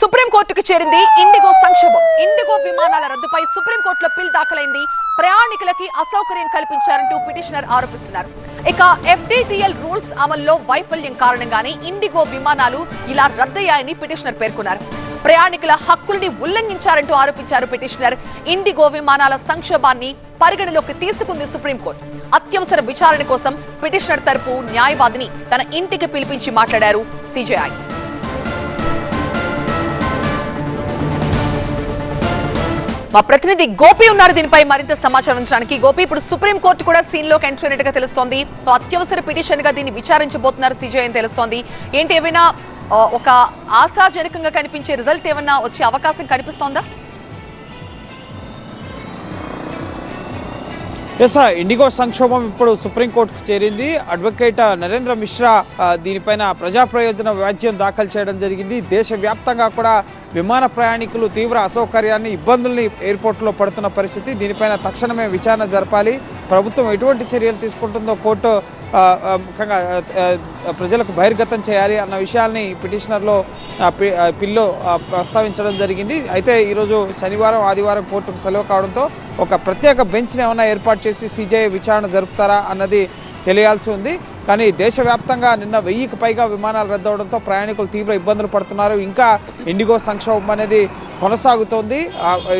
సుప్రీంకోర్టుకు చేరింది ఇండిగో సంక్షోభం. ఇండిగో విమానాల రద్దుపై సుప్రీంకోర్టులో పిల్ దాఖలైంది. ప్రయాణికులకి అసౌకర్యం కల్పించారంటూ పిటిషనర్ ఆరోపిస్తున్నారు. ఇక ఎఫ్డిటిఎల్ రూల్స్ అమల్లో వైఫల్యం కారణంగానే ఇండిగో విమానాలు ఇలా రద్దయ్యాయని పిటిషనర్ పేర్కొన్నారు. ప్రయాణికుల హక్కుల్ని ఉల్లంఘించారంటూ ఆరోపించారు పిటిషనర్. ఇండిగో విమానాల సంక్షోభాన్ని పరిగణలోకి తీసుకుంది సుప్రీంకోర్టు. అత్యవసర విచారణ కోసం పిటిషనర్ తరపు న్యాయవాదిని తన ఇంటికి పిలిపించి మాట్లాడారు సిజేఐ. మా ప్రతినిధి గోపి ఉన్నారు దీనిపై మరింత సమాచారం ఉంచడానికి గోపి ఇప్పుడు సుప్రీం కోర్టు కూడా సీన్లోకి ఎంట్రీ అయినట్టుగా తెలుస్తోంది. సో అత్యవసర పిటిషన్గా దీన్ని విచారించబోతున్నారు సిజే అని తెలుస్తోంది. ఏంటి ఏమైనా ఒక ఆశాజనకంగా కనిపించే రిజల్ట్ ఏమైనా వచ్చే అవకాశం కనిపిస్తోందా? ఎస్ ఇండిగో సంక్షోభం ఇప్పుడు సుప్రీంకోర్టుకు చేరింది. అడ్వకేట్ నరేంద్ర మిశ్రా దీనిపైన ప్రజా ప్రయోజన వ్యాజ్యం దాఖలు చేయడం జరిగింది. దేశవ్యాప్తంగా కూడా విమాన ప్రయాణికులు తీవ్ర అసౌకర్యాన్ని ఇబ్బందుల్ని ఎయిర్పోర్ట్లో పడుతున్న పరిస్థితి. దీనిపైన తక్షణమే విచారణ జరపాలి. ప్రభుత్వం ఎటువంటి చర్యలు తీసుకుంటుందో కోర్టు ముఖ్యంగా ప్రజలకు బహిర్గతం చేయాలి అన్న విషయాల్ని పిటిషనర్లో పిల్లో ప్రస్తావించడం జరిగింది. అయితే ఈరోజు శనివారం ఆదివారం కోర్టుకు సెలవు కావడంతో ఒక ప్రత్యేక బెంచ్ని ఏమైనా ఏర్పాటు చేసి సీజే విచారణ జరుపుతారా అన్నది తెలియాల్సి ఉంది. కానీ దేశవ్యాప్తంగా నిన్న వెయ్యికి పైగా విమానాలు రద్దవడంతో ప్రయాణికులు తీవ్ర ఇబ్బందులు పడుతున్నారు. ఇంకా ఇండిగో సంక్షోభం అనేది కొనసాగుతోంది.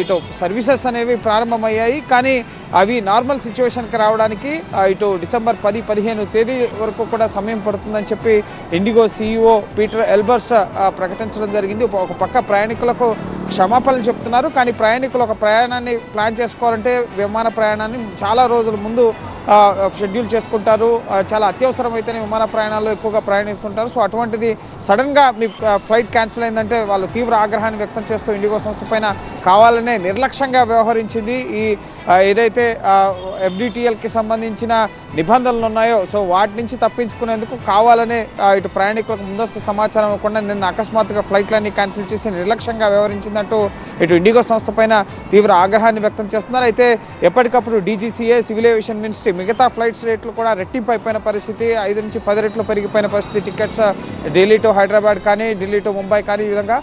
ఇటు సర్వీసెస్ అనేవి ప్రారంభమయ్యాయి. కానీ అవి నార్మల్ సిచ్యువేషన్కి రావడానికి ఇటు డిసెంబర్ పది పదిహేను తేదీ వరకు కూడా సమయం పడుతుందని చెప్పి ఇండిగో సీఈఓ పీటర్ ఎల్బర్స్ ప్రకటించడం జరిగింది. ఒక- ఒక పక్క ప్రయాణికులకు క్షమాపణలు చెప్తున్నారు. కానీ ప్రయాణికులు ఒక ప్రయాణాన్ని ప్లాన్ చేసుకోవాలంటే విమాన ప్రయాణాన్ని చాలా రోజుల ముందు షెడ్యూల్ చేసుకుంటారు. చాలా అత్యవసరమైతేనే విమాన ప్రయాణాల్లో ఎక్కువగా ప్రయాణిస్తుంటారు. సో అటువంటిది సడన్గా మీ ఫ్లైట్ క్యాన్సిల్ అయిందంటే వాళ్ళు తీవ్ర ఆగ్రహాన్ని వ్యక్తం చేస్తూ ఇండిగో సంస్థ పైన కావాలనే నిర్లక్ష్యంగా వ్యవహరించింది. ఈ ఏదైతే ఎఫ్డిటిఎల్కి సంబంధించిన నిబంధనలు ఉన్నాయో సో వాటి నుంచి తప్పించుకునేందుకు కావాలనే ఇటు ప్రయాణికులకు ముందస్తు సమాచారం ఇవ్వకుండా నిన్న అకస్మాత్తుగా ఫ్లైట్లన్నీ క్యాన్సిల్ చేసి నిర్లక్ష్యంగా వ్యవహరించిందంటూ ఇటు ఇండిగో సంస్థ పైన తీవ్ర ఆగ్రహాన్ని వ్యక్తం చేస్తున్నారు. అయితే ఎప్పటికప్పుడు డీజీసీఏ సివిల్ ఏవియేషన్ మినిస్ట్రీ మిగతా ఫ్లైట్స్ రేట్లు కూడా రెట్టింపు అయిపోయిన పరిస్థితి. ఐదు నుంచి పది రెట్లు పెరిగిపోయిన పరిస్థితి. టికెట్స్ ఢిల్లీ టు హైదరాబాద్ కానీ ఢిల్లీ టు ముంబై కానీ ఈ విధంగా.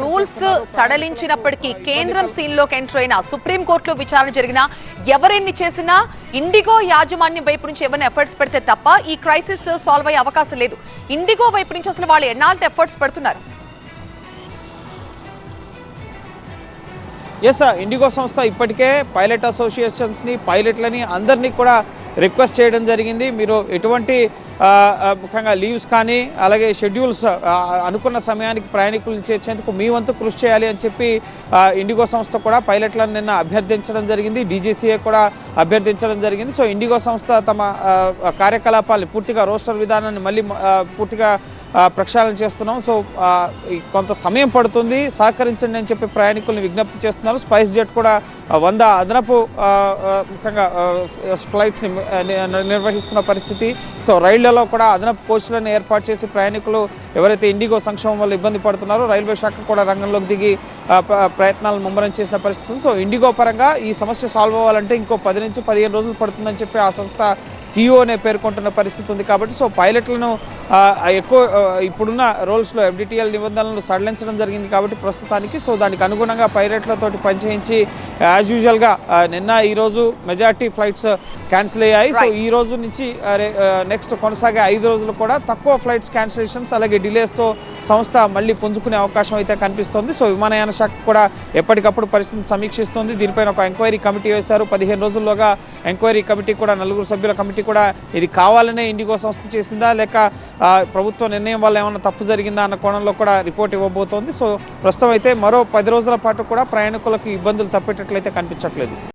రూల్స్ సడలించినప్పటికీ కేంద్రం సీన్లోకి ఎంటర్ అయినా సుప్రీం కోర్టులో విచారణ జరిగినా ఎవరెన్ని చేసినా ఇండిగో యాజమాన్యం వైపు నుంచి ఏమైనా ఎఫర్ట్స్ పెడితే తప్ప ఈ క్రైసిస్ సాల్వ్ అయ్యే అవకాశం లేదు. ఇండిగో వైపు నుంచి అసలు వాళ్ళు ఎన్నాళ్ళ ఎఫర్ట్స్ పెడుతున్నారు? ఎస్ ఇండిగో సంస్థ ఇప్పటికే పైలట్ అసోసియేషన్స్ని పైలట్లని అందరినీ కూడా రిక్వెస్ట్ చేయడం జరిగింది. మీరు ఎటువంటి ముఖ్యంగా లీవ్స్ కానీ అలాగే షెడ్యూల్స్ అనుకున్న సమయానికి ప్రయాణికులను చేర్చేందుకు మీ వంతు కృషి చేయాలి అని చెప్పి ఇండిగో సంస్థ కూడా పైలట్లను నిన్న అభ్యర్థించడం జరిగింది. డీజీసీఏ కూడా అభ్యర్థించడం జరిగింది. సో ఇండిగో సంస్థ తమ కార్యకలాపాలు పూర్తిగా రోస్టర్ విధానాన్ని మళ్ళీ పూర్తిగా ప్రక్షాళన చేస్తున్నాం. సో కొంత సమయం పడుతుంది. సహకరించండి అని చెప్పి ప్రయాణికుల్ని విజ్ఞప్తి చేస్తున్నారు. స్పైస్ జెట్ కూడా వంద అదనపు ముఖ్యంగా ఫ్లైట్స్ని నిర్వహిస్తున్న పరిస్థితి. సో రైళ్ళలో కూడా అదనపు కోచ్లను ఏర్పాటు చేసి ప్రయాణికులు ఎవరైతే ఇండిగో సంక్షోభం వల్ల ఇబ్బంది పడుతున్నారో రైల్వే శాఖ కూడా రంగంలోకి దిగి ప్రయత్నాలు ముమ్మరం చేసిన పరిస్థితి. సో ఇండిగో పరంగా ఈ సమస్య సాల్వ్ అవ్వాలంటే ఇంకో పది నుంచి పదిహేను రోజులు పడుతుందని చెప్పి ఆ సంస్థ సీఈఓనే పేర్కొంటున్న పరిస్థితి ఉంది కాబట్టి సో పైలట్లను ఎక్కువ ఇప్పుడున్న రోల్స్లో ఎఫ్డిటిఎల్ నిబంధనలను సడలించడం జరిగింది కాబట్టి ప్రస్తుతానికి సో దానికి అనుగుణంగా పైలట్లతోటి పనిచేయించి యాజ్ యూజువల్గా నిన్న ఈరోజు మెజార్టీ ఫ్లైట్స్ క్యాన్సిల్ అయ్యాయి. సో. ఈ రోజు నుంచి నెక్స్ట్ కొనసాగే ఐదు రోజులు కూడా తక్కువ ఫ్లైట్స్ క్యాన్సిలేషన్స్ అలాగే డిలేస్తో సంస్థ మళ్ళీ పుంజుకునే అవకాశం అయితే కనిపిస్తోంది. సో విమానయాన శాఖ కూడా ఎప్పటికప్పుడు పరిస్థితిని సమీక్షిస్తుంది. దీనిపైన ఒక ఎంక్వైరీ కమిటీ వేశారు. పదిహేను రోజుల్లోగా ఎంక్వైరీ కమిటీ కూడా నలుగురు సభ్యుల కమిటీ కూడా ఇది కావాలనే ఇండిగో సంస్థ చేసిందా? లేక ప్రభుత్వ నిర్ణయం వల్ల ఏమైనా తప్పు జరిగిందా అన్న కోణంలో కూడా రిపోర్ట్ ఇవ్వబోతోంది. సో ప్రస్తుతం అయితే మరో పది రోజుల పాటు కూడా ప్రయాణికులకు ఇబ్బందులు ఉన్నట్లయితే కనిపించట్లేదు